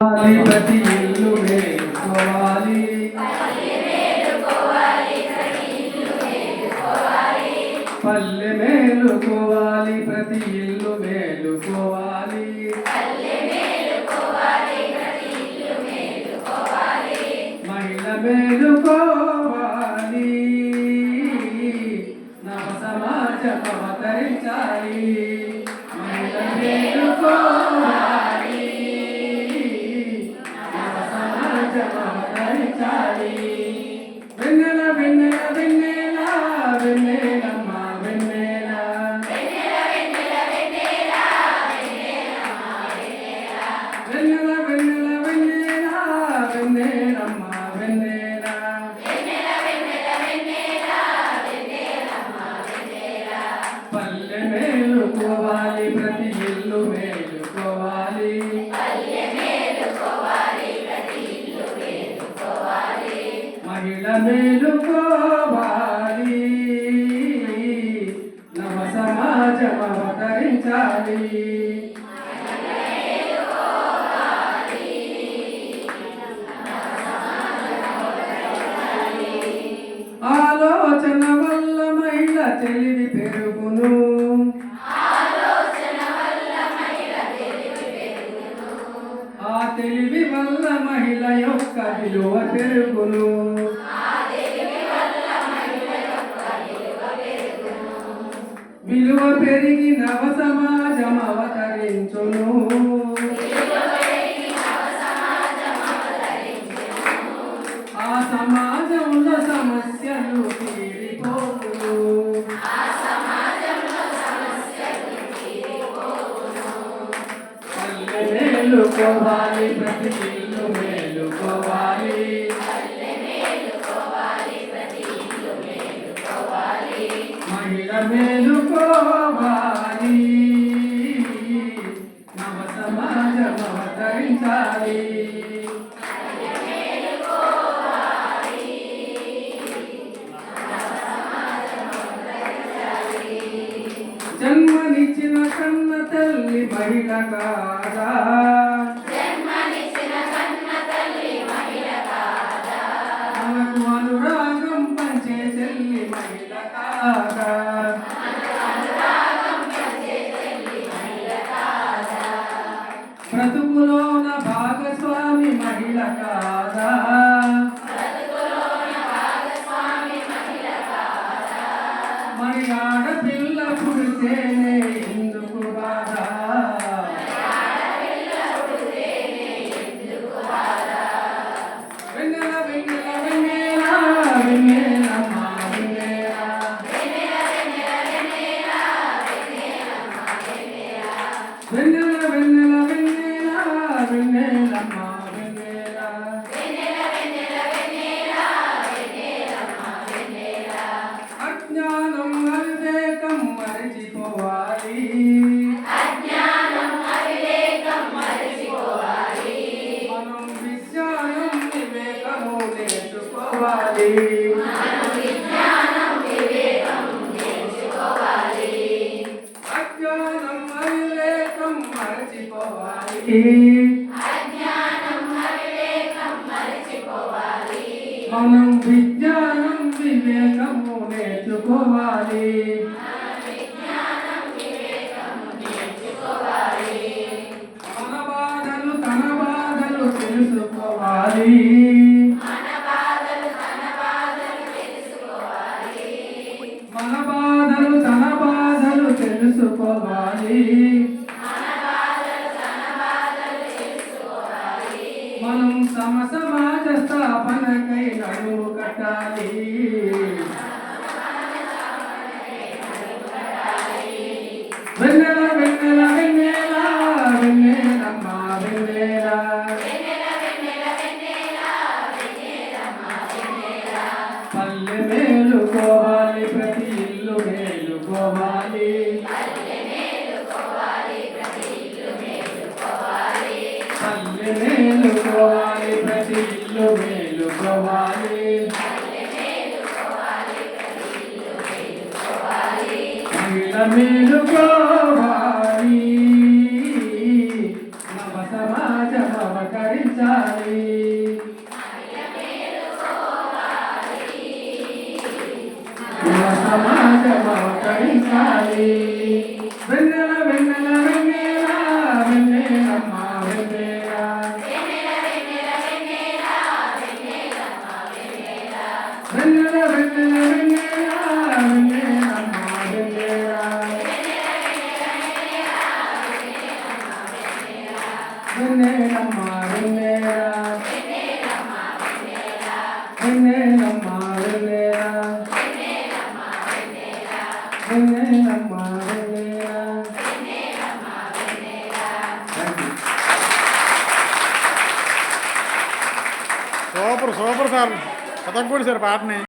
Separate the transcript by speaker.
Speaker 1: ప్రతి ఇల్లు మేలుకోవాలి పల్లె మేలుకోవాలి ప్రతి ఇల్లు మేలుకోవాలి. మహిళ మేలుకోవాలి నవ సమాజం అవతరించాలి. మహిళ మేలుకోవాలి అవతరించాలి వెన్నెల వెన్నెల వెన్నెల వెన్నెలమ్మ వెన్నెల. వెన్నెల వెన్నెల వెన్నెల వెన్నెలమ్మ వెన్నెల. పల్లె మేలుకోవాలి ప్రతి ఇల్లు మేలుకోవాలి. మేలుకోవాలి నవ సమాజం అవతరించాలి ఆలోచన వల్ల మహిళ తెలివి పెరుగును. ఆ తెలివి వల్ల మహిళ యొక్క విలువ పెరుగును. విలువ పెరిగి నవ సమాజం అవతరించును. ఆ సమాజంలో సమస్యలు తీరిపోవును. పల్లె మేలుకోవాలి ప్రతి జన్మనిచ్చిన కన్న తల్లి మహిళ కాదా? మనకు అనురాగం పంచే చెల్లి మహిళ కాదా? బ్రతుకులోన భాగస్వామి మహిళ కాదా? Amen. మరచిపోవాలి. మనం విజ్ఞానం వివేకము నేర్చుకోవాలి. మన బాధలు తన బాధలు తెలుసుకోవాలి. కట్టాలి వెన్నెల వెన్నెల వెన్నెల వెన్నెలమ్మ వెన్నెల పల్లె మేలుకోవాలి ప్రతి ఇల్లు మేలుకోవాలి పల్లె మేలుకోవాలి ప్రతి ఇల్లు మేలుకోవాలి మేలుకోవాలి నవ సమాజం అవకరించాలి నవ సమాజం అవకరించాలి వెన్నెల వెన్నెల వెన్నెల వెన్నెలమ్మ. వెన్నెలమ్మ వెన్నెల వెన్నెలమ్మ వెన్నెల వెన్నెలమ్మ వెన్నెల thank you
Speaker 2: super super sir పదకొండు సార్ పాటని